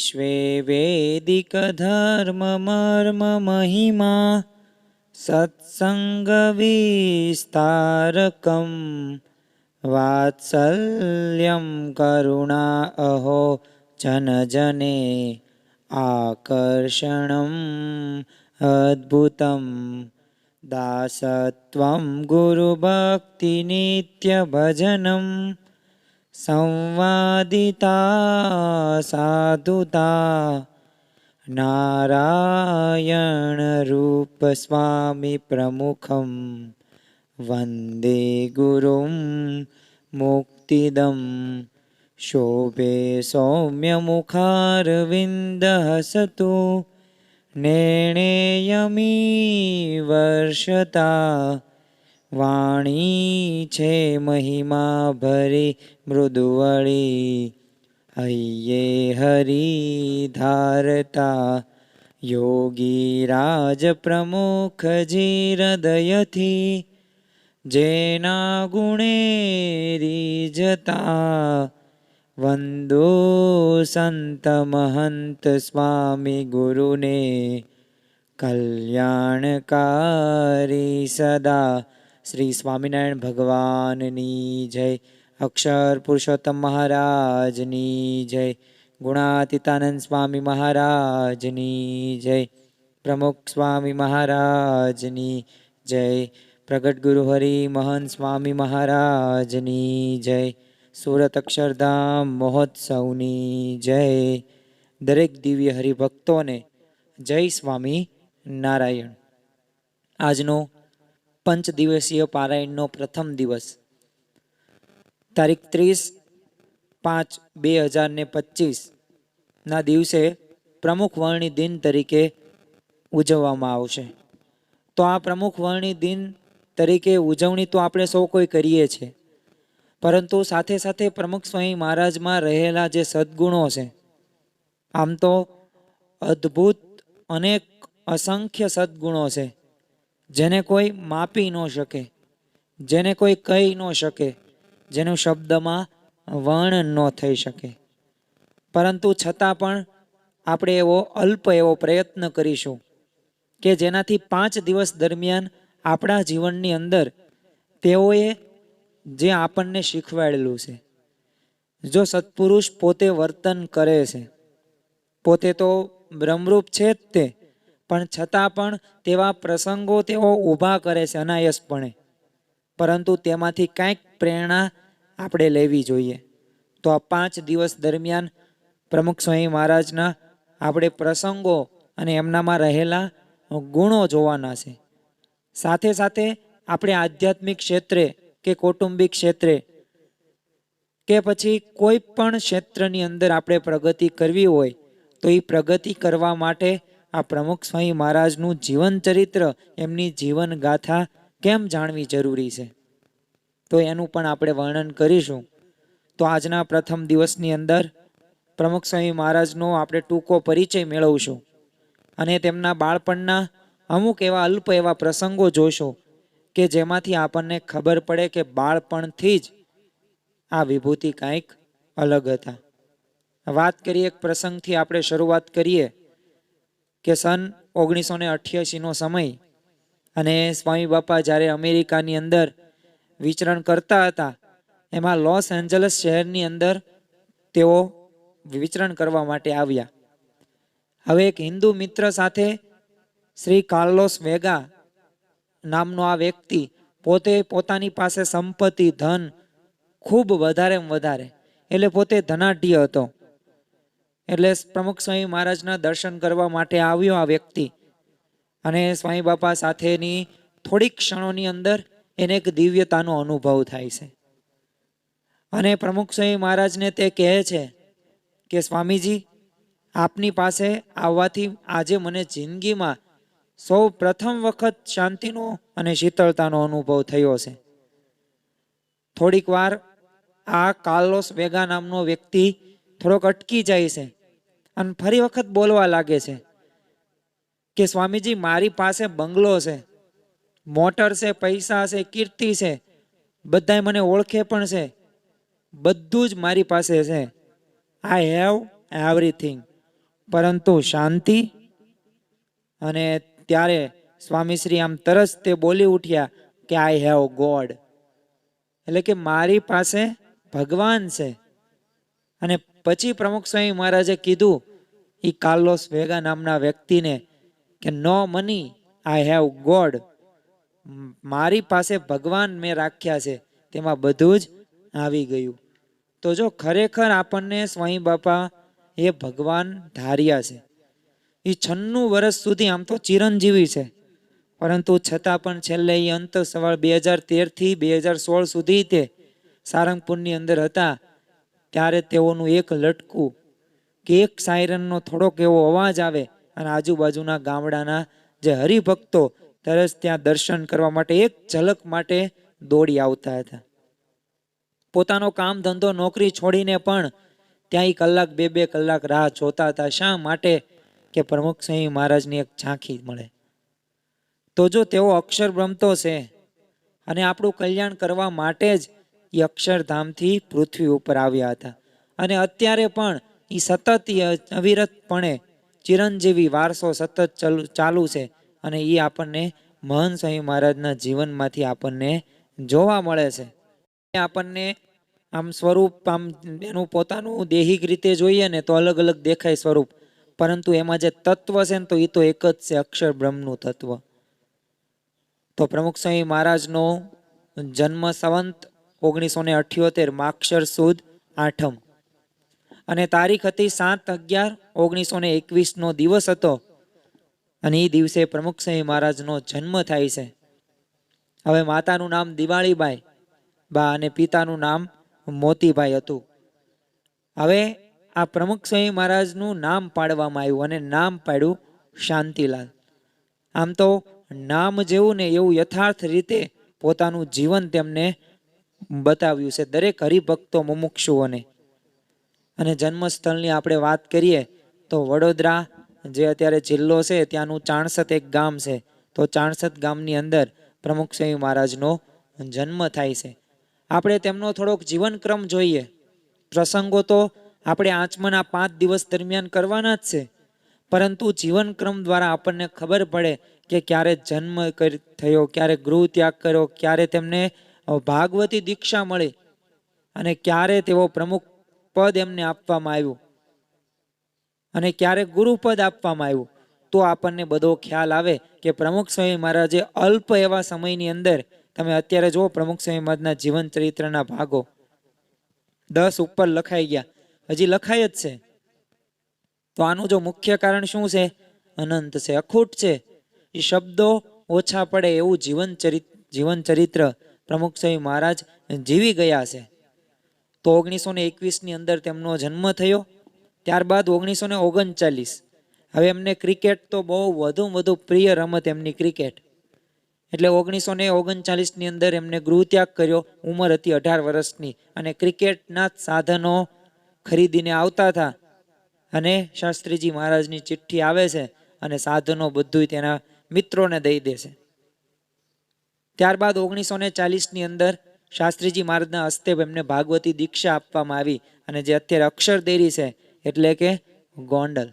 વિશ્વે વૈદિક ધર્મ મર્મ મહિમા સત્સંગવિસ્તારકમ વાત્સલ્યમ કરુણા અહો જનજને આકર્ષણમ અદ્ભુતમ દાસત્વમ ગુરુભક્તિનિત્યભજનમ સંવાદિતા સાધુતા નારાયણ રૂપ સ્વામી પ્રમુખમ વંદે ગુરુમ મુક્તિદમ શોભે સૌમ્યમુખારવિંદ હસતુ નેણેયમી વર્ષતા વાણી છે મહિમા ભરી મૃદુવળી હૈયે હરી ધારતા યોગી રાજ પ્રમુખજી હૃદયથી. જેના ગુણે રીજતા વંદો સંત મહંત સ્વામી ગુરુને. કલ્યાણકારી સદા શ્રી સ્વામિનારાયણ ભગવાનની જય. અક્ષર પુરુષોત્તમ મહારાજની જય. ગુણાતીતાનંદ સ્વામી મહારાજની જય. પ્રમુખ સ્વામી મહારાજની જય. પ્રગટ ગુરુ હરિ મહંત સ્વામી મહારાજની જય. સુરત અક્ષરધામ મહોત્સવની જય. દરેક દિવ્ય હરિભક્તોને જય સ્વામી નારાયણ. આજનો પંચ દિવસીય પારાયણનો પ્રથમ દિવસ. તારીખ ત્રીસ પાંચ બે હજાર ને પચીસના દિવસે પ્રમુખ વર્ણી દિન તરીકે ઉજવવામાં આવશે. તો આ પ્રમુખ વર્ણી દિન તરીકે ઉજવણી તો આપણે સૌ કોઈ કરીએ છીએ. પરંતુ સાથે સાથે પ્રમુખ સ્વામી મહારાજમાં રહેલા જે સદ્ગુણો છે, આમ તો અદ્ભુત અનેક અસંખ્ય સદ્ગુણો છે. જેને કોઈ માપી ન શકે, જેને કોઈ કહી ન શકે, જેનું શબ્દમાં વર્ણન ન થઈ શકે. પરંતુ છતાં પણ આપણે એવો અલ્પ એવો પ્રયત્ન કરીશું કે જેનાથી પાંચ દિવસ દરમિયાન આપણા જીવનની અંદર તેઓએ જે આપણને શીખવાડેલું છે. જો સત્પુરુષ પોતે વર્તન કરે છે, પોતે તો બ્રહ્મરૂપ છે જ તે પણ છતાં પણ તેવા પ્રસંગો તેઓ ઊભા કરે છે અનાયસપણે. પરંતુ તેમાંથી કાંઈક પ્રેરણા આપણે લેવી જોઈએ. તો આ પાંચ દિવસ દરમિયાન પ્રમુખ સ્વામી મહારાજના આપણે પ્રસંગો અને એમનામાં રહેલા ગુણો જોવાના છે. સાથે સાથે આપણે આધ્યાત્મિક ક્ષેત્રે કે કૌટુંબિક ક્ષેત્રે કે પછી કોઈ પણ ક્ષેત્રની અંદર આપણે પ્રગતિ કરવી હોય તો એ પ્રગતિ કરવા માટે આ પ્રમુખ સ્વામી મહારાજનું જીવન ચરિત્ર, એમની જીવન ગાથા કેમ જાણવી જરૂરી છે? તો એનું પણ આપણે વર્ણન કરીશું. તો આજના પ્રથમ દિવસની અંદર પ્રમુખ સ્વામી મહારાજનો આપણે ટૂંકો પરિચય મેળવશું અને તેમના બાળપણના અમુક એવા અલ્પ એવા પ્રસંગો જોશો કે જેમાંથી આપણને ખબર પડે કે બાળપણથી જ આ વિભૂતિ કાંઈક અલગ હતા. વાત કરીએ એક પ્રસંગથી આપણે શરૂઆત કરીએ. કે સન ઓગણીસો ને અઠ્યાસીનો સમય અને સ્વામી બાપા જ્યારે અમેરિકાની અંદર વિચરણ કરતા હતા, એમાં લોસ એન્જલસ શહેરની અંદર તેઓ વિચરણ કરવા માટે આવ્યા. હવે એક હિન્દુ મિત્ર સાથે શ્રી કાર્લોસ વેગા નામનો આ વ્યક્તિ પોતે પોતાની પાસે સંપત્તિ, ધન ખૂબ વધારે વધારે, એટલે પોતે ધનાઢ્ય હતો. એટલે પ્રમુખ સ્વામી મહારાજના દર્શન કરવા માટે આવ્યો આ વ્યક્તિ. અને સ્વામી બાપા સાથેની થોડીક ક્ષણોની અંદર એને એક દિવ્યતાનો અનુભવ થાય છે. અને પ્રમુખ સ્વામી મહારાજને તે કહે છે કે, સ્વામીજી, આપની પાસે આવવાથી આજે મને જિંદગીમાં સૌ પ્રથમ વખત શાંતિનો અને શીતળતાનો અનુભવ થયો છે. થોડીક વાર આ કાર્લોસ વેગા નામનો વ્યક્તિ થોડોક અટકી જાય છે. અને ફરી વખત બોલવા લાગે છે કે સ્વામીજી, મારી પાસે બંગલો છે, મોટર છે, પૈસા છે, કીર્તિ છે, બધાય મને ઓળખે પણ છે, બધું જ મારી પાસે છે. આઈ હેવ એવરીથિંગ પરંતુ શાંતિ અને ત્યારે સ્વામીશ્રી આમ તરસ તે બોલી ઉઠ્યા કે આઈ હેવ ગોડ એટલે કે મારી પાસે ભગવાન છે. અને પછી પ્રમુખ સ્વામી મહારાજે કીધું એ કાર્લોસ વેગા નામના વ્યક્તિને કે no money I have God મારી પાસે ભગવાન મેં રાખ્યા છે. તેમાં બધું જ આવી ગયું. તો જો ખરેખર આપણને સ્વાઈ બાપા એ ભગવાન ધાર્યા છે. એ છન્નું વર્ષ સુધી આમ તો ચિરંજીવી છે. પરંતુ છતાં પણ છેલ્લે એ અંત સવાળ બે હજાર તેરથી બે હજાર સોળ સુધી તે સારંગપુરની અંદર હતા. ત્યારે તેઓનું એક લટકું કે એક સાયરનનો થોડોક એવો અવાજ આવે અને આજુબાજુના ગામડાના જે હરિભક્તો તરસ ત્યાં દર્શન કરવા માટે એક ઝલક માટે દોડી આવતા હતા. પોતાનો કામ ધંધો નોકરી છોડીને પણ ત્યાં કલાક બે બે કલાક રાહ જોતા હતા. શા માટે? કે પ્રમુખ સ્વામી મહારાજની એક ઝાંખી મળે. તો જો તેઓ અક્ષર બ્રમતો છે અને આપણું કલ્યાણ કરવા માટે જ એ અક્ષરધામથી પૃથ્વી ઉપર આવ્યા હતા. અને અત્યારે પણ એ સતત અવિરતપણે ચિરંજીવી વારસો સતત ચાલુ છે અને એ આપણને મહાન સ્વામી મહારાજના જીવનમાંથી આપણને જોવા મળે છે. આપણને આમ સ્વરૂપ, આમ એનું પોતાનું દેહિક રીતે જોઈએ ને તો અલગ અલગ દેખાય સ્વરૂપ. પરંતુ એમાં જે તત્વ છે ને તો એ તો એક જ છે, અક્ષર બ્રહ્મનું તત્વ. તો પ્રમુખ સ્વામી મહારાજનો જન્મ સંવંત ઓગણીસો ને અઠ્યોતેર, માક્ષર સુદ આઠમ. અને તારીખ હતી સાત અગિયાર ઓગણીસો ને એકવીસનો દિવસ હતો. અને એ દિવસે પ્રમુખ સ્વામી મહારાજનો જન્મ થાય છે. હવે માતાનું નામ દિવાળીબાઈ, બા અને પિતાનું નામ મોતીભાઈ હતું. હવે આ પ્રમુખ સ્વામી મહારાજનું નામ પાડવામાં આવ્યું અને નામ પાડ્યું શાંતિલાલ. આમ તો નામ જેવું ને એવું યથાર્થ રીતે પોતાનું જીવન તેમને બતાવ્યું છે દરેક હરિભક્તો મુમુક્ષુઓને. અને જન્મસ્થળની આપણે વાત કરીએ, તો વડોદરા જે અત્યારે જિલ્લો છે, ત્યાંનું ચાણસત એક ગામ છે. તો ચાણસત ગામની અંદર પ્રમુખ સ્વામી મહારાજનો જન્મ થાય છે. આપણે તેમનો થોડોક જીવનક્રમ જોઈએ. પ્રસંગો તો આપણે આચમના પાંચ દિવસ દરમિયાન કરવાના જ છે. પરંતુ જીવનક્રમ દ્વારા આપણને ખબર પડે કે ક્યારે જન્મ થયો, ક્યારે ગૃહ ત્યાગ કર્યો, ક્યારે તેમને ભાગવતી દીક્ષા મળી અને ક્યારે તેઓ પ્રમુખ પદ એમને આપવામાં આવ્યું. અને ક્યારેક ગુરુપદ આપવામાં આવ્યું. તો આપણને બધો ખ્યાલ આવે કે પ્રમુખ સ્વામી મહારાજે અલ્પ એવા સમયની અંદર, તમે અત્યારે જુઓ પ્રમુખ સ્વામી મહારાજના જીવન ચરિત્રના ભાગો. દસ ઉપર લખાઈ ગયા. હજી લખાય જ છે. તો આનું જો મુખ્ય કારણ શું છે? અનંત છે, અખૂટ છે. એ શબ્દો ઓછા પડે એવું જીવન ચરિત્ર જીવન ચરિત્ર પ્રમુખ સ્વામી મહારાજ જીવી ગયા છે. તો ઓગણીસો ને એકવીસની અંદર તેમનો જન્મ થયો. ત્યારબાદ ઓગણીસો ને ઓગણચાલીસ. હવે એમને ક્રિકેટ તો બહુ વધુ વધુ પ્રિય રમત એમની ક્રિકેટ. એટલે ઓગણીસો ને ઓગણચાલીસની અંદર એમને ગૃહત્યાગ કર્યો. ઉંમર હતી અઢાર વર્ષની. અને ક્રિકેટના જ સાધનો ખરીદીને આવતા હતા. અને શાસ્ત્રીજી મહારાજની ચિઠ્ઠી આવે છે અને સાધનો બધું તેના મિત્રોને દઈ દે છે. ત્યારબાદ ઓગણીસો ને ચાલીસની અંદર શાસ્ત્રીજી મહારાજના હસ્તે એમને ભાગવતી દીક્ષા આપવામાં આવી અને જે અત્યારે અક્ષર દેરી છે, એટલે કે ગોંડલ.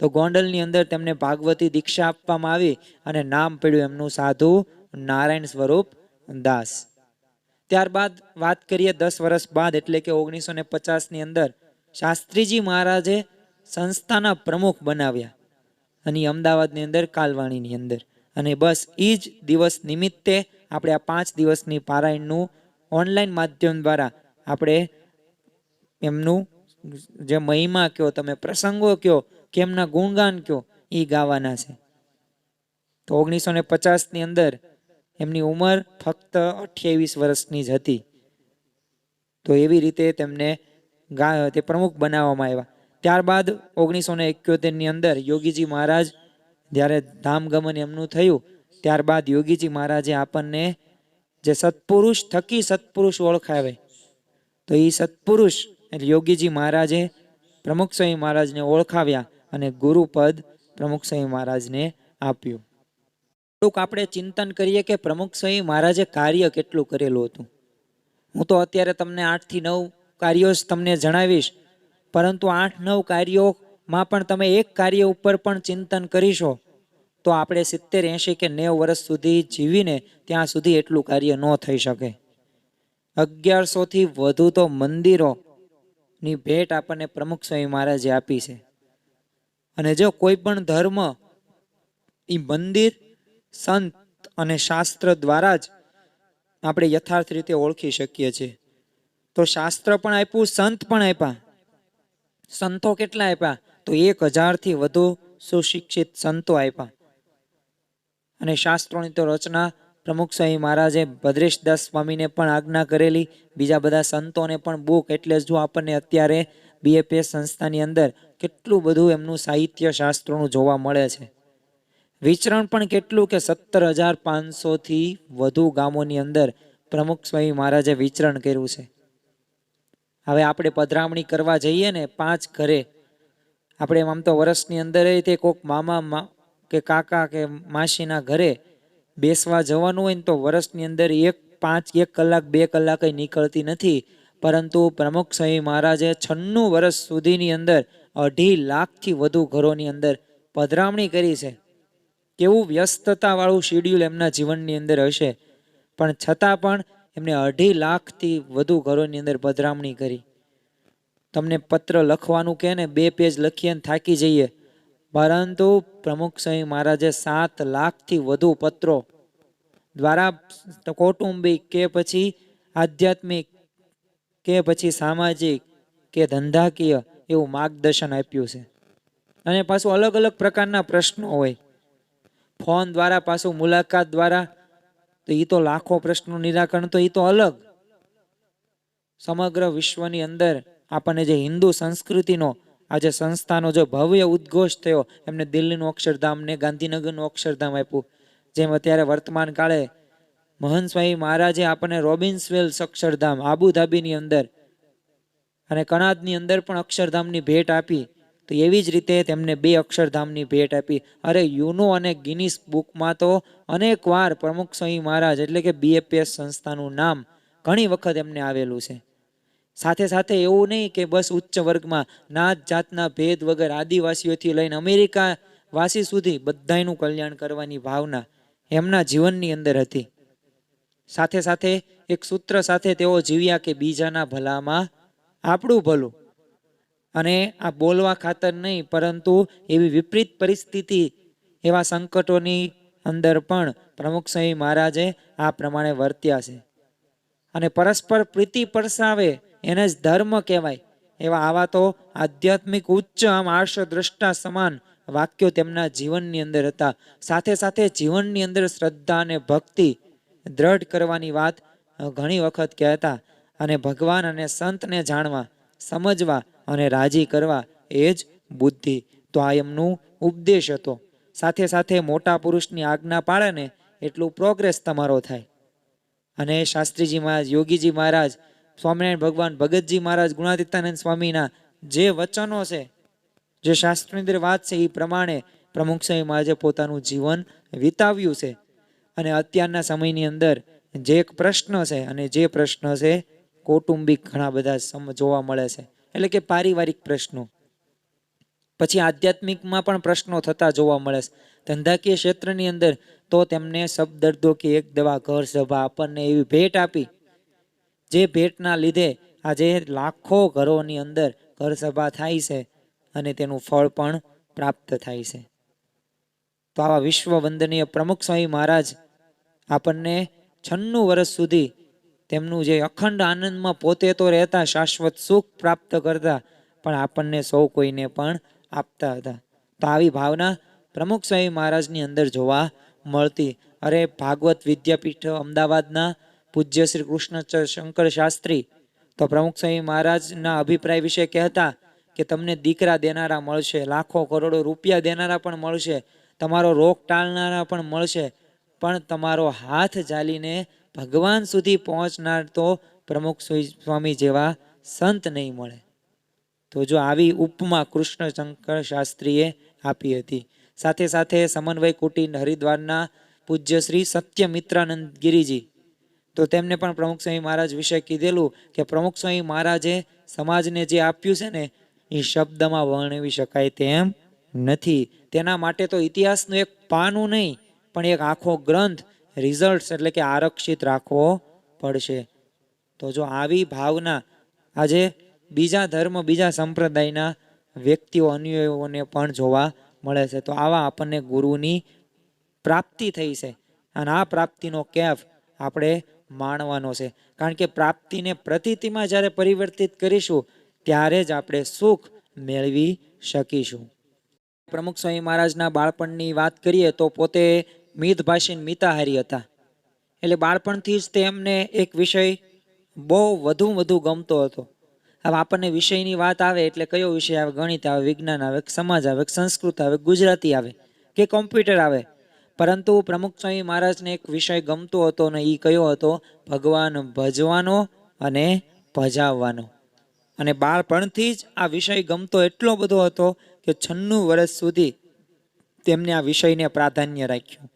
તો ગોંડલની અંદર તેમને ભાગવતી દીક્ષા આપવામાં આવી અને નામ પડ્યું એમનું સાધુ નારાયણ સ્વરૂપ દાસ. ત્યારબાદ વાત કરીએ દસ વર્ષ બાદ, એટલે કે ઓગણીસો ને પચાસની અંદર શાસ્ત્રીજી મહારાજે સંસ્થાના પ્રમુખ બનાવ્યા અને અમદાવાદની અંદર કાલવાણીની અંદર. અને બસ એ જ દિવસ નિમિત્તે આપણે આ પાંચ દિવસની પારાયણનું ઓનલાઈન માધ્યમ દ્વારા આપણે એમનું જે મહિમા કયો, તમે પ્રસંગો કયો કે એમના ગુણગાન કયો, એ ગાવાના છે. તો ઓગણીસો ને પચાસની અંદર એમની ઉંમર ફક્ત અઠ્યાવીસ વર્ષની જ હતી. તો એવી રીતે તેમને તે પ્રમુખ બનાવવામાં આવ્યા. ત્યારબાદ ઓગણીસો ને એક્યોતેરની અંદર યોગીજી મહારાજ જ્યારે ધામગમન એમનું થયું, ત્યારબાદ યોગીજી મહારાજે આપણને જે સત્પુરુષ થકી સત્પુરુષ ઓળખાવે. તો એ સત્પુરુષ એટલે યોગીજી મહારાજે પ્રમુખ સ્વામી મહારાજને ઓળખાવ્યા અને ગુરુપદ પ્રમુખ સ્વામી મહારાજને આપ્યું. થોડુંક આપણે ચિંતન કરીએ કે પ્રમુખ સ્વામી મહારાજે કાર્ય કેટલું કરેલું હતું. હું તો અત્યારે તમને આઠથી નવ કાર્યો જ તમને જણાવીશ, પરંતુ આઠ નવ કાર્યોમાં પણ તમે એક કાર્ય ઉપર પણ ચિંતન કરીશો. તો આપણે સિત્તેર, એંશી કે નેવ વર્ષ સુધી જીવીને ત્યાં સુધી એટલું કાર્ય ન થઈ શકે. અગિયારસોથી વધુ તો મંદિરોની ભેટ આપણને પ્રમુખ સ્વામી મહારાજે આપી છે. અને જો કોઈ પણ ધર્મ એ મંદિર, સંત અને શાસ્ત્ર દ્વારા જ આપણે યથાર્થ રીતે ઓળખી શકીએ છીએ. તો શાસ્ત્ર પણ આપ્યું, સંત પણ આપ્યા. સંતો કેટલા આપ્યા? તો એક હજારથી વધુ સુશિક્ષિત સંતો આપ્યા. અને શાસ્ત્રોની તો રચના પ્રમુખ સ્વામી મહારાજે ભદ્રેશદાસ સ્વામીને પણ આજ્ઞા કરેલી. બીજા બધા સંતોને પણ બુક એટલે જો આપણને અત્યારે બીએપીએસ સંસ્થાની અંદર કેટલું બધું એમનું સાહિત્ય શાસ્ત્રોનું જોવા મળે છે. વિચરણ પણ કેટલું કે સત્તર હજાર પાંચસોથી વધુ ગામોની અંદર પ્રમુખ સ્વામી મહારાજે વિચરણ કર્યું છે. હવે આપણે પધરામણી કરવા જઈએ ને પાંચ ઘરે. આપણે આમ તો વર્ષની અંદર તે કોક મામા કે કાકા કે માસીના ઘરે બેસવા જવાનું હોય ને તો વર્ષની અંદર એક, પાંચ, એક કલાક, બે કલાક નીકળતી નથી. પરંતુ પ્રમુખ સ્વામી મહારાજે છન્નું વર્ષ સુધીની અંદર અઢી લાખથી વધુ ઘરોની અંદર પધરામણી કરી છે. કેવું વ્યસ્તતાવાળું શેડ્યુલ એમના જીવનની અંદર હશે. પણ છતાં પણ એમને અઢી લાખથી વધુ ઘરોની અંદર પધરામણી કરી. તમને પત્ર લખવાનું કે ને બે પેજ લખીએ ને થાકી જઈએ. પરંતુ પ્રમુખ સ્વામી મહારાજે સાત લાખથી વધુ પત્રો દ્વારા કૌટુંબિક કે પછી આધ્યાત્મિક કે પછી સામાજિક કે ધંધાકીય એવું માર્ગદર્શન આપ્યું છે. અને પાછું અલગ અલગ પ્રકારના પ્રશ્નો હોય. ફોન દ્વારા પાછું મુલાકાત દ્વારા તો એ તો લાખો પ્રશ્નો નિરાકરણ તો એ તો અલગ. સમગ્ર વિશ્વની અંદર આપણને જે હિન્દુ સંસ્કૃતિનો આજે સંસ્થાનો જો ભવ્ય ઉદ્ઘોષ થયો, એમને દિલ્હીનું અક્ષરધામને ગાંધીનગરનું અક્ષરધામ આપ્યું. જેમ અત્યારે વર્તમાન કાળે મહંત સ્વામી મહારાજે આપણને રોબિન્સવેલ્સ અક્ષરધામ આબુધાબીની અંદર અને કણાદની અંદર પણ અક્ષરધામની ભેટ આપી. તો એવી જ રીતે તેમને બે અક્ષરધામની ભેટ આપી. અરે યુનો અને ગિનિસ બુકમાં તો અનેકવાર પ્રમુખ સ્વામી મહારાજ એટલે કે બીએપીએસ સંસ્થાનું નામ ઘણી વખત એમને આવેલું છે. સાથે સાથે એવું નહીં કે બસ ઉચ્ચ વર્ગમાં નાત જાતના ભેદ વગર આદિવાસીઓથી લઈને અમેરિકા વાસી સુધી બધાયનું કલ્યાણ કરવાની ભાવના એમના જીવનની અંદર હતી. સાથે સાથે એક સૂત્ર સાથે તેઓ જીવ્યા કે બીજાના ભલામાં આપણું ભલું. અને આ બોલવા ખાતર નહીં, પરંતુ એવી વિપરીત પરિસ્થિતિ એવા સંકટોની અંદર પણ પ્રમુખ સ્વામી મહારાજે આ પ્રમાણે વર્ત્યા છે. અને પરસ્પર પ્રીતિ પરસાવે એને જ ધર્મ કહેવાય. એવા આવા તો આધ્યાત્મિક ઉચ્ચ આમ આર્ષ દ્રષ્ટા સમાન વાક્યો તેમના જીવનની અંદર હતા. સાથે સાથે જીવનની અંદર શ્રદ્ધા અને ભક્તિ દ્રઢ કરવાની વાત ઘણી વખત કહેતા અને ભગવાન અને સંતને જાણવા, સમજવા અને રાજી કરવા એ જ બુદ્ધિ. તો આ એમનું ઉપદેશ હતો. સાથે સાથે મોટા પુરુષની આજ્ઞા પાળે ને એટલું પ્રોગ્રેસ તમારો થાય. અને શાસ્ત્રીજી મહારાજ, યોગીજી મહારાજ સ્વામિનારાયણ ભગવાન ભગતજી મહારાજ ગુણાતીતાનંદ સ્વામીના જે વચનો છે, જે શાસ્ત્રની વાત છે, એ પ્રમાણે પ્રમુખ સ્વામી મહારાજે પોતાનું જીવન વિતાવ્યું છે. અને અત્યારના સમયની અંદર જે એક પ્રશ્ન છે અને જે પ્રશ્ન છે, કૌટુંબિક ઘણા બધા જોવા મળે છે. એટલે કે પારિવારિક પ્રશ્નો. પછી આધ્યાત્મિકમાં પણ પ્રશ્નો થતા જોવા મળે છે. ધંધાકીય ક્ષેત્રની અંદર તો તેમને શબ્દર્દો કે એક દવા ઘર સભા આપણને એવી ભેટ આપી જે ભેટના લીધે આજે લાખો ઘરોની અંદર ઘર સભા થાય છે અને તેનું ફળ પણ પ્રાપ્ત થાય છે. તો આવા વિશ્વ વંદનીય પ્રમુખ સ્વામી મહારાજ આપણને છન્નું વર્ષ સુધી તેમનું જે અખંડ આનંદમાં પોતે તો રહેતા શાશ્વત સુખ પ્રાપ્ત કરતા પણ આપણને સૌ કોઈને પણ આપતા હતા. તો આવી ભાવના પ્રમુખ સ્વામી મહારાજની અંદર જોવા મળતી. અરે ભાગવત વિદ્યાપીઠ અમદાવાદના પૂજ્ય શ્રી કૃષ્ણ શંકર શાસ્ત્રી. તો પ્રમુખ સ્વામી મહારાજના અભિપ્રાય વિશે કહેતા કે તમને દીકરા દેનારા મળશે, લાખો કરોડો રૂપિયા દેનારા પણ મળશે, તમારો રોગ ટાળનારા પણ મળશે, પણ તમારો હાથ જાલીને ભગવાન સુધી પહોંચનાર તો પ્રમુખ સ્વામી જેવા સંત નહીં મળે. તો જો આવી ઉપમા કૃષ્ણ શંકર શાસ્ત્રીએ આપી હતી. સાથે સાથે સમન્વય કુટીર હરિદ્વારના પૂજ્ય શ્રી સત્યમિત્રાનંદ ગિરિજી તો તેમને પણ પ્રમુખ સ્વામી મહારાજ વિશે કીધેલું કે પ્રમુખ સ્વામી મહારાજે સમાજને જે આપ્યું છે ને, એ શબ્દમાં વર્ણવી શકાય તેમ નથી. તેના માટે તો ઇતિહાસનું એક પાનું નહીં, પણ એક આખો ગ્રંથ રિઝલ્ટ એટલે કે આરક્ષિત રાખવો પડશે. તો જો આવી ભાવના આજે બીજા ધર્મ, બીજા સંપ્રદાયના વ્યક્તિઓ, અન્યોને પણ જોવા મળે છે, તો આવા આપણને ગુરુની પ્રાપ્તિ થઈ છે. અને આ પ્રાપ્તિનો કેફ આપણે માણવાનો છે. કારણ કે પ્રાપ્તિને પ્રતિતિમાં જ્યારે પરિવર્તિત કરીશું, ત્યારે જ આપણે સુખ મેળવી શકીશું. પ્રમુખ સ્વામી મહારાજના બાળપણની વાત કરીએ તો પોતે મિતભાષી મિતાહારી હતા. એટલે બાળપણથી જ તેમને એક વિષય બહુ વધુ વધુ ગમતો હતો. હવે આપણને વિષયની વાત આવે એટલે કયો વિષય આવે? ગણિત આવે, વિજ્ઞાન આવે, સમાજ આવે, સંસ્કૃત આવે, ગુજરાતી આવે, કે કોમ્પ્યુટર આવે? પરંતુ પ્રમુખ સ્વામી મહારાજને એક વિષય ગમતો હતો ને એ કયો હતો, ભગવાન ભજવાનો અને ભજાવવાનો. અને બાળપણથી જ આ વિષય ગમતો એટલો બધો હતો કે છન્નું વર્ષ સુધી તેમને આ વિષયને પ્રાધાન્ય રાખ્યું.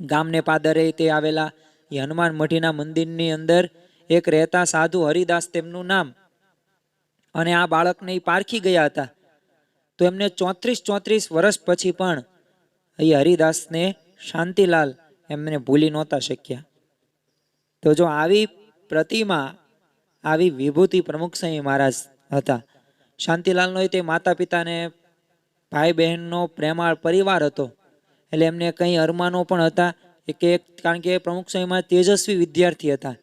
ગામને પાદરે તે આવેલા એ હનુમાન મઢીના મંદિરની અંદર એક રહેતા સાધુ હરિદાસ તેમનું નામ અને આ બાળકને એ પારખી ગયા હતા. તો એમને ચોત્રીસ ચોત્રીસ વર્ષ પછી પણ એ હરિદાસને શાંતિલાલ એમને ભૂલી નહોતા શક્યા. તો જો આવી પ્રતિમા, આવી વિભૂતિ પ્રમુખ સ્વામી મહારાજ હતા, શાંતિલાલનો તે માતા પિતાને ભાઈ બહેનનો પ્રેમાળ પરિવાર હતો, એટલે એમને કંઈ અરમાનો પણ હતા કે કારણ કે પ્રમુખ સ્વામીમાં તેજસ્વી વિદ્યાર્થી હતા.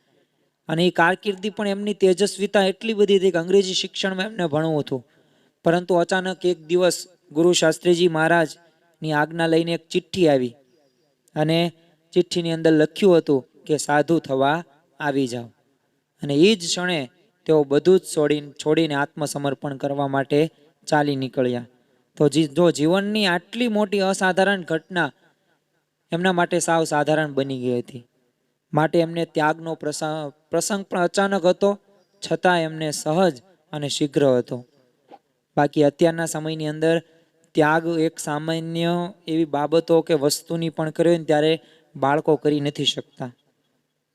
અને એ કારકિર્દી પણ એમની તેજસ્વીતા એટલી બધી હતી કે અંગ્રેજી શિક્ષણમાં એમને ભણવું હતું. પરંતુ અચાનક એક દિવસ ગુરુ શાસ્ત્રીજી મહારાજની આજ્ઞા લઈને એક ચિઠ્ઠી આવી. અને ચિઠ્ઠીની અંદર લખ્યું હતું કે, સાધુ થવા આવી જાઓ. અને એ જ ક્ષણે તેઓ બધું જ છોડીને છોડીને આત્મસમર્પણ કરવા માટે ચાલી નીકળ્યા. તો જો જીવનની આટલી મોટી અસાધારણ ઘટના એમના માટે સાવ સાધારણ બની ગઈ હતી. માટે એમને ત્યાગનો પ્રસંગ પ્રસંગ પણ અચાનક હતો, છતાં એમને સહજ અને શીઘ્ર હતો. બાકી અત્યારના સમયની અંદર ત્યાગ એક સામાન્ય એવી બાબતો કે વસ્તુની પણ કર્યો ને ત્યારે બાળકો કરી નથી શકતા.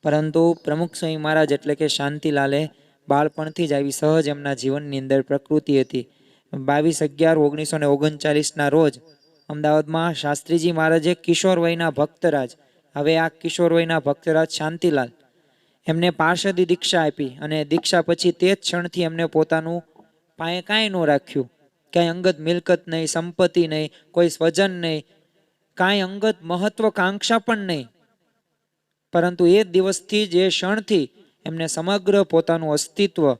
પરંતુ પ્રમુખ સ્વામી મહારાજ એટલે કે શાંતિલાલે બાળપણથી જ આવી સહજ એમના જીવનની અંદર પ્રકૃતિ હતી. બાવીસ અગિયાર ઓગણીસો ને ઓગણચાલીસના રોજ અમદાવાદમાં શાસ્ત્રીજી મહારાજે કિશોર વયના ભક્તરાજ, હવે આ કિશોર વયના ભક્તરાજ શાંતિલાલ, એમને પાર્ષદી દીક્ષા આપી અને દીક્ષા પછી તે જ ક્ષણથી એમને પોતાનું પાસે કાંઈ ન રાખ્યું. કાંઈ અંગત મિલકત નહીં, સંપત્તિ નહીં, કોઈ સ્વજન નહીં, કાંઈ અંગત મહત્વકાંક્ષા પણ નહીં. પરંતુ એ દિવસથી જ એ ક્ષણથી એમને સમગ્ર પોતાનું અસ્તિત્વ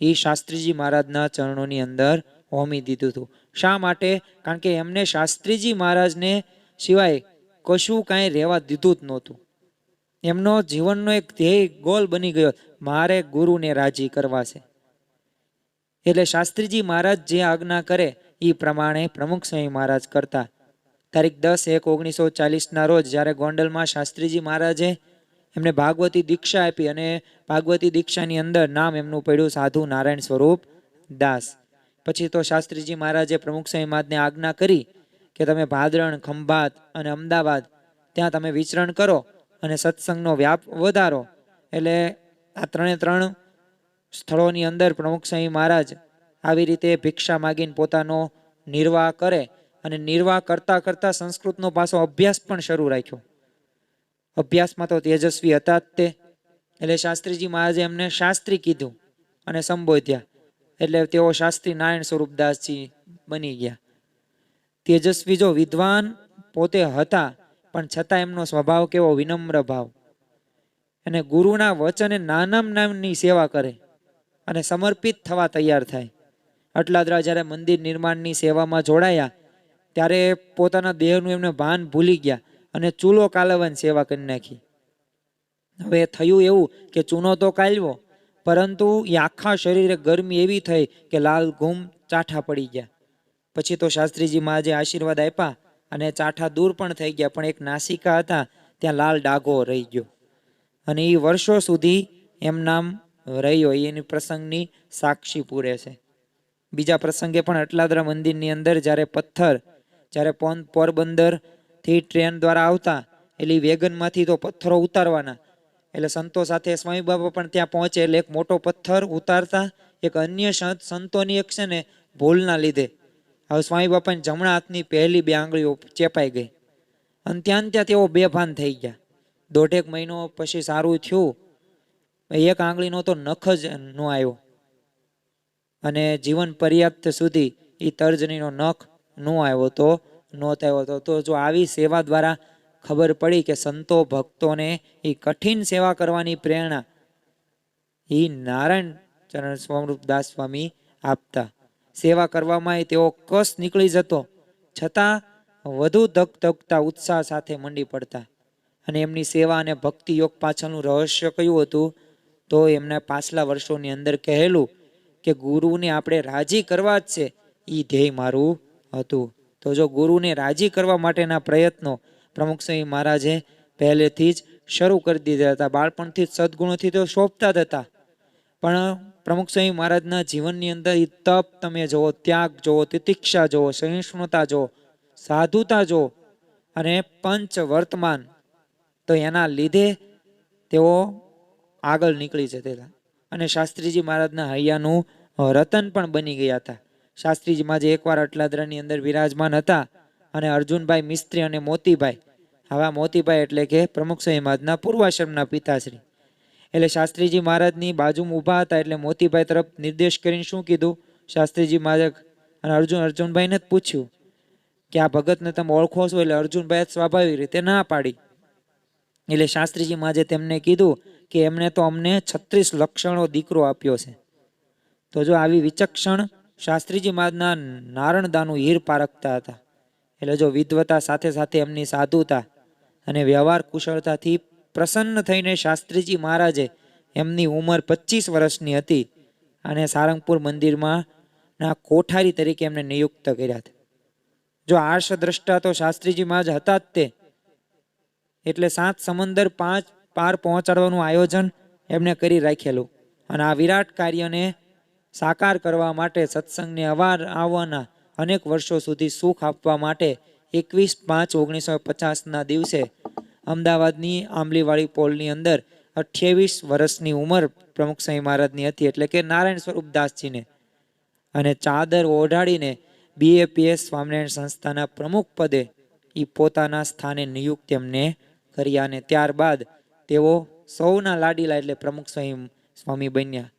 એ શાસ્ત્રીજી મહારાજના ચરણોની અંદર હોમી દીધું હતું. શા માટે? કારણ કે એમને શાસ્ત્રીજી મહારાજને સિવાય કશું કાંઈ રહેવા દીધું જ નહોતું. એમનો જીવનનો એક ધ્યેય ગોલ બની ગયો. મારે ગુરુને રાજી કરવા છે. એટલે શાસ્ત્રીજી મહારાજ જે આજ્ઞા કરે, એ પ્રમાણે પ્રમુખ સ્વામી મહારાજ કરતા. તારીખ દસ એક ઓગણીસો ચાલીસના રોજ જ્યારે ગોંડલમાં શાસ્ત્રીજી મહારાજે એમને ભાગવતી દીક્ષા આપી અને ભાગવતી દીક્ષાની અંદર નામ એમનું પડ્યું સાધુ નારાયણ સ્વરૂપ દાસ. પછી તો શાસ્ત્રીજી મહારાજે પ્રમુખ સ્વામી મહારાજને આજ્ઞા કરી કે તમે ભાદરણ, ખંભાત અને અમદાવાદ ત્યાં તમે વિચરણ કરો અને સત્સંગનો વ્યાપ વધારો. એટલે આ ત્રણે ત્રણ સ્થળોની અંદર પ્રમુખ સ્વામી મહારાજ આવી રીતે ભિક્ષા માગીને પોતાનો નિર્વાહ કરે અને નિર્વાહ કરતા કરતા સંસ્કૃતનો પાછો અભ્યાસ પણ શરૂ રાખ્યો. અભ્યાસમાં તો તેજસ્વી હતા જ તે. એટલે શાસ્ત્રીજી મહારાજે એમને શાસ્ત્રી કીધું અને સંબોધ્યા. એટલે તેઓ શાસ્ત્રી નારાયણ સ્વરૂપદાસજી બની ગયા. તેજસ્વી જો વિદ્વાન પોતે હતા, પણ છતાં એમનો સ્વભાવ કેવો વિનમ્ર ભાવ. અને ગુરુના વચને નાનામ નામની સેવા કરે. અને સમર્પિત થવા તૈયાર થાય. અટલાદરા જ્યારે મંદિર નિર્માણની સેવામાં જોડાયા, ત્યારે પોતાના દેહનું એમને ભાન ભૂલી ગયા અને ચૂલો કાલવાની સેવા કરી નાખી. હવે થયું એવું કે ચૂનો તો કાલવો પરંતુ એ આખા શરીરે ગરમી એવી થઈ કે લાલ ઘૂમ ચાઠા પડી ગયા. પછી તો શાસ્ત્રીજી માજે આશીર્વાદ આપ્યા અને ચાઠા દૂર પણ થઈ ગયા, પણ એક નાસિકા હતા, ત્યાં લાલ ડાઘો રહી ગયો. અને એ વર્ષો સુધી એમ નામ રહ્યો, એની પ્રસંગની સાક્ષી પૂરે છે. બીજા પ્રસંગે પણ અટલાદરા મંદિરની અંદર જ્યારે પથ્થર, જ્યારે પોરબંદરથી ટ્રેન દ્વારા આવતા, એટલે વેગનમાંથી તો પથ્થરો ઉતારવાના. એટલે સંતો સાથે સ્વામી બાબા પણ ત્યાં પહોંચે, એટલે એક મોટો પથ્થર ઉતારતા, એક અન્ય સંત સંતોની એક છે ને, ભૂલના લીધે. હવે સ્વામી બાપાની જમણા હાથની પહેલી બે આંગળીઓ ચેપાઈ ગઈ. અને ત્યાં ત્યાં તેઓ બેભાન થઈ ગયા. દોઢેક મહિનો પછી સારું થયું એક આંગળીનો તો નખ જ ન આવ્યો. અને જીવન પર્યાપ્ત સુધી એ તર્જનીનો નખ ન આવ્યો તો, નો થયો હતો તો. જો આવી સેવા દ્વારા ખબર પડી કે સંતો ભક્તોને એ કઠિન સેવા કરવાની પ્રેરણા એ નારાયણ ચરણ સ્વરૂપદાસ સ્વામી આપતા. સેવા કરવામાં તેઓ કસ નીકળી જતો? છતાં વધુ ધક ધકતા ઉત્સાહ સાથે મંડી પડતા. અને એમની સેવા અને ભક્તિ યોગ પાછળનું રહસ્ય કયું હતું? તો એમના પાછલા વર્ષોની અંદર કહેલું કે ગુરુને આપણે રાજી કરવા જ છે. એ ધ્યેય મારું હતું. તો જો ગુરુને રાજી કરવા માટેના પ્રયત્નો, પ્રમુખ સ્વામી મહારાજે પહેલેથી જ શરૂ કરી દીધા હતા. બાળપણથી જ સદગુણોથી તો શોભતા જ હતા. પણ પ્રમુખ સ્વામી મહારાજના જીવનની અંદર એ તપ તમે જુઓ, ત્યાગ જુઓ, તિતિક્ષા જુઓ, સહિષ્ણુતા જુઓ, સાધુતા જુઓ અને પંચ વર્તમાન તો એના લીધે તેઓ આગળ નીકળી જતા અને શાસ્ત્રીજી મહારાજના હૈયાનું રતન પણ બની ગયા હતા. શાસ્ત્રીજી માજે એકવાર અટલાદરાની અંદર વિરાજમાન હતા અને અર્જુનભાઈ મિસ્ત્રી અને મોતીભાઈ. આવા મોતીભાઈ એટલે કે પ્રમુખ સ્વામી પૂર્વાશ્રમના પિતાશ્રી. એટલે શાસ્ત્રીજી મહારાજની બાજુમાં ઊભા હતા એટલે મોતીભાઈ તરફ નિર્દેશ કરીને શું કીધું? શાસ્ત્રીજી મહારાજ અને અર્જુન, અર્જુનભાઈને જ પૂછ્યું કે આ ભગતને તમે ઓળખો છો એટલે અર્જુનભાઈ સ્વાભાવિક રીતે ના પાડી. એટલે શાસ્ત્રીજી માજે તેમને કીધું કે એમને તો અમને છત્રીસ લક્ષણો દીકરો આપ્યો છે. તો જો આવી વિચક્ષણ શાસ્ત્રીજી મહાજના નારણદાનું હીર પારખતા હતા. એટલે જો વિદ્વતા સાથે સાથે એમની સાધુતા અને વ્યવહાર કુશળતાથી પ્રસન્ન થઈને શાસ્ત્રીજી મહારાજે એમની ઉંમર પચીસ વર્ષની હતી અને સારંગપુર મંદિરમાં ના કોઠારી તરીકે એમને નિયુક્ત કર્યા હતા. જો આર્ષ દ્રષ્ટા તો શાસ્ત્રીજી મહારાજ હતા જ તે. એટલે સાત સમંદર પાંચ પાર પહોંચાડવાનું આયોજન એમને કરી રાખેલું. અને આ વિરાટ કાર્યને સાકાર કરવા માટે સત્સંગને અવાર આવવાના અનેક વર્ષો સુધી સુખ આપવા માટે એકવીસ પાંચ ઓગણીસો પચાસના દિવસે અમદાવાદની આંબલીવાળી પોલની અંદર અઠ્યાવીસ વર્ષની ઉંમર પ્રમુખ સ્વામી મહારાજની હતી એટલે કે નારાયણ સ્વરૂપદાસજીને અને ચાદર ઓઢાડીને બીએપીએસ સ્વામિનારાયણ સંસ્થાના પ્રમુખ પદે એ પોતાના સ્થાને નિયુક્ત એમને કર્યા અને ત્યારબાદ તેઓ સૌના લાડીલા એટલે પ્રમુખ સ્વામી સ્વામી બન્યા.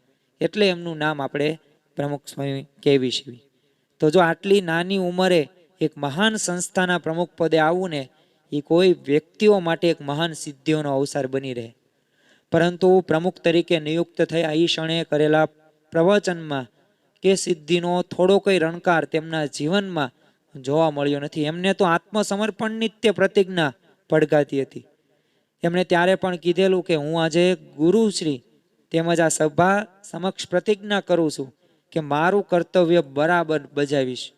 એટલે એમનું નામ આપણે પ્રમુખ સ્વામી કહેવી છીએ તો જો આટલી નાની ઉંમરે એક મહાન સંસ્થાના પ્રમુખ પદે આવવું ને એ કોઈ વ્યક્તિઓ માટે એક મહાન સિદ્ધિઓનો અવસર બની રહે. પરંતુ પ્રમુખ તરીકે નિયુક્ત થયા એ ક્ષણે કરેલા પ્રવચનમાં કે સિદ્ધિનો થોડો કંઈ રણકાર તેમના જીવનમાં જોવા મળ્યો નથી. એમને તો આત્મસમર્પણ નિત્ય પ્રતિજ્ઞા પડઘાતી હતી. એમણે ત્યારે પણ કીધેલું કે હું આજે ગુરુશ્રી તેમજ આ સભા સમક્ષ પ્રતિજ્ઞા કરું છું કે મારું કર્તવ્ય બરાબર બજાવીશ.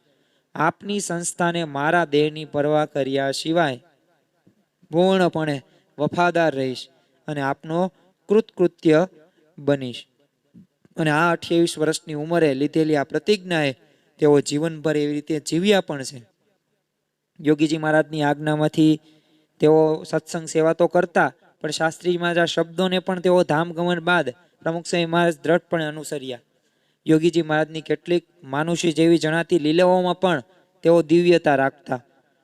આપની સંસ્થાને મારા દેહની પરવા કર્યા સિવાય પૂર્ણપણે વફાદાર રહીશ અને આપનો કૃતકૃત્ય બનીશ. અને આ અઠ્યાવીસ વર્ષની ઉંમરે લીધેલી આ પ્રતિજ્ઞાએ તેઓ જીવનભર એવી રીતે જીવ્યા પણ છે. યોગીજી મહારાજની આજ્ઞામાંથી તેઓ સત્સંગ સેવા તો કરતા, પણ શાસ્ત્રી મહારાજ શબ્દોને પણ તેઓ ધામગમન બાદ પ્રમુખ સ્વામી મહારાજ દ્રઢપણે અનુસર્યા. યોગીજી મહારાજની કેટલીક માનુષી જેવી જણાતી લીલાઓમાં પણ તેઓ દિવ્યતા રાખતા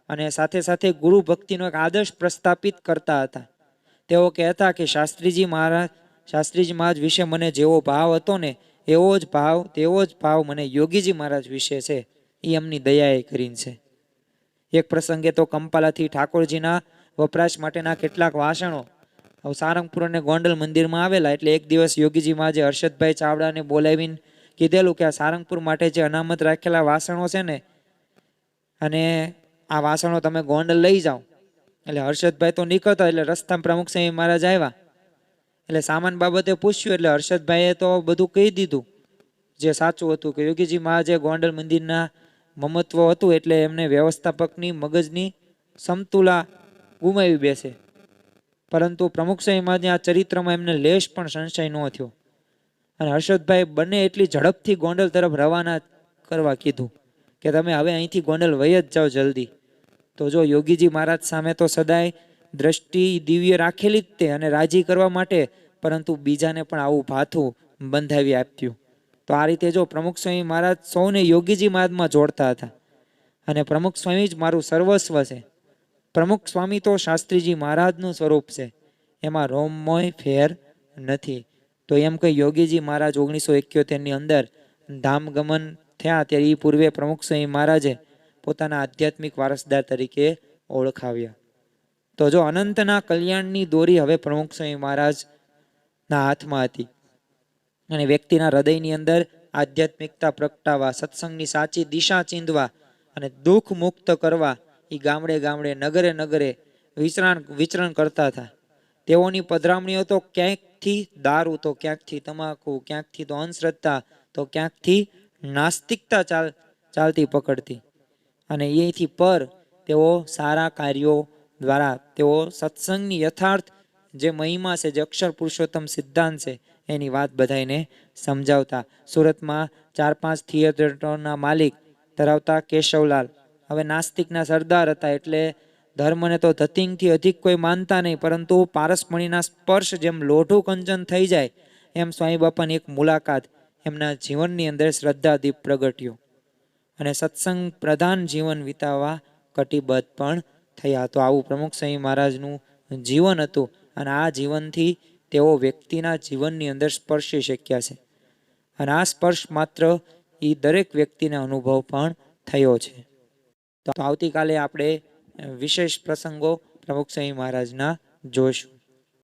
અને સાથે સાથે ગુરુ ભક્તિનો એક આદર્શ પ્રસ્થાપિત કરતા હતા. તેઓ કહેતા કે શાસ્ત્રીજી મહારાજ શાસ્ત્રીજી મહારાજ વિશે મને જેવો ભાવ હતો ને, એવો જ ભાવ, તેવો જ ભાવ મને યોગીજી મહારાજ વિશે છે. એ એમની દયાએ કરીને છે. એક પ્રસંગે તો કંપાલાથી ઠાકોરજીના વપરાશ માટેના કેટલાક વાસણો. સારંગપુર અને ગોંડલ મંદિરમાં આવેલા એટલે એક દિવસ યોગીજી જે હર્ષદભાઈ ચાવડાને બોલાવીને કીધેલું કે આ સારંગપુર માટે જે અનામત રાખેલા વાસણો છે ને, અને આ વાસણો તમે ગોંડલ લઈ જાઓ. એટલે હર્ષદભાઈ તો નીકળતા એટલે રસ્તામાં પ્રમુખ સ્વામી મહારાજ આવ્યા. એટલે સામાન બાબતે પૂછ્યું એટલે હર્ષદભાઈએ તો બધું કહી દીધું. જે સાચું હતું કે યોગીજી મહારાજે ગોંડલ મંદિરના મમત્વ હતું એટલે એમને વ્યવસ્થાપકની, મગજની સમતુલા ગુમાવી બેસે. પરંતુ પ્રમુખ મહારાજના આ ચરિત્રમાં એમને લેશ પણ સંશય ન થયો. અને હર્ષદભાઈ બંને એટલી ઝડપથી ગોંડલ તરફ રવાના કરવા કીધું કે તમે હવે અહીંથી ગોંડલ વહી જ જાઓ જલ્દી. તો જો યોગીજી મહારાજ સામે તો સદાય દ્રષ્ટિ દિવ્ય રાખેલી જ તે અને રાજી કરવા માટે, પરંતુ બીજાને પણ આવું ભાથું બંધાવી આપ્યું. તો આ રીતે જો પ્રમુખ સ્વામી મહારાજ સૌને યોગીજી માર્ગમાં જોડતા હતા. અને પ્રમુખ સ્વામી જ મારું સર્વસ્વ છે. પ્રમુખ સ્વામી તો શાસ્ત્રીજી મહારાજનું સ્વરૂપ છે. એમાં રોમમોય ફેર નથી. તો એમ કે યોગીજી મહારાજ ઓગણીસો એક્યોતેરની અંદર ધામગમન થયા ત્યારે એ પૂર્વે પ્રમુખ સ્વામી મહારાજે પોતાના આધ્યાત્મિક વારસદાર તરીકે ઓળખાવ્યા. તો જો અનંતના કલ્યાણની દોરી હવે પ્રમુખ સ્વામી મહારાજના હાથમાં હતી. અને વ્યક્તિના હૃદયની અંદર આધ્યાત્મિકતા પ્રગટાવવા, સત્સંગની સાચી દિશા ચીંધવા અને દુઃખ મુક્ત કરવા એ ગામડે ગામડે, નગરે નગરે વિચરણ વિચરણ કરતા હતા. તેઓની પધરામણીઓ તો ક્યાંકથી દારૂ, તો ક્યાંકથી તમાકુ, ક્યાંકથી તો અંધશ્રદ્ધા, તો ક્યાંકથી નાસ્તિકતા ચાલ, ચાલતી પકડતી. અને એથી પર તેઓ સારા કાર્યો દ્વારા, તેઓ સત્સંગની યથાર્થ જે મહિમા છે, જે અક્ષર પુરુષોત્તમ સિદ્ધાંત છે, એની વાત બધાને સમજાવતા. સુરતમાં ચાર પાંચ થિયેટરના માલિક ધરાવતા કેશવલાલ હવે નાસ્તિકના સરદાર હતા એટલે ધર્મને તો ધતિંગથી અધિક કોઈ માનતા નહીં, પરંતુ પારસમણીના સ્પર્શ જેમ લોઢું કંચન થઈ જાય, એમ સ્વામી બાપાની એક મુલાકાત એમના જીવનની અંદર શ્રદ્ધાદીપ પ્રગટ્યો. અને સત્સંગ પ્રધાન જીવન વિતાવવા કટિબદ્ધ પણ થયા. તો આવું પ્રમુખ સ્વામી મહારાજનું જીવન હતું અને આ જીવનથી તેઓ વ્યક્તિના જીવનની અંદર સ્પર્શી શક્યા છે. અને આ સ્પર્શ માત્ર એ દરેક વ્યક્તિને અનુભવ પણ થયો છે. તો આવતીકાલે આપણે વિશેષ પ્રસંગો પ્રમુખ સ્વામી મહારાજના જોઈશું